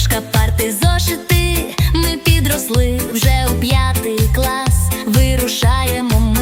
дошка, парти, зошити, ми підросли вже у п'ятий клас, вирушаємо. ми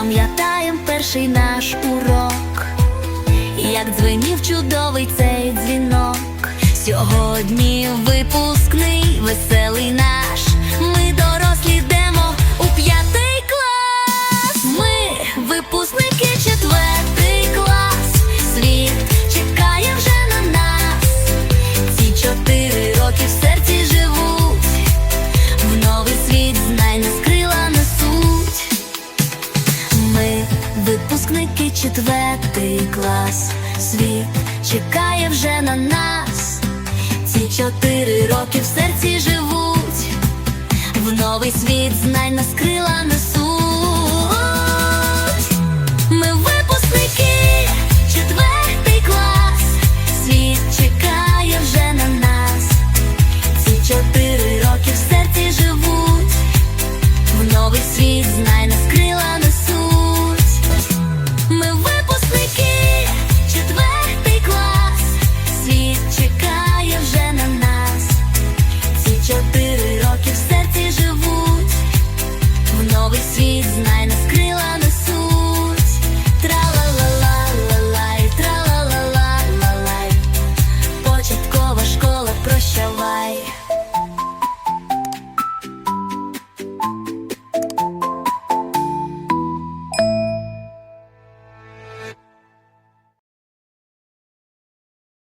Пам'ятаєм перший наш урок, як дзвенів чудовий цей дзвінок. Сьогодні випускний, веселий наш. Випускники четвертий клас. Світ чекає вже на нас. Ці чотири роки в серці живуть. В новий світ знай нас крила несуть. Новий світ знай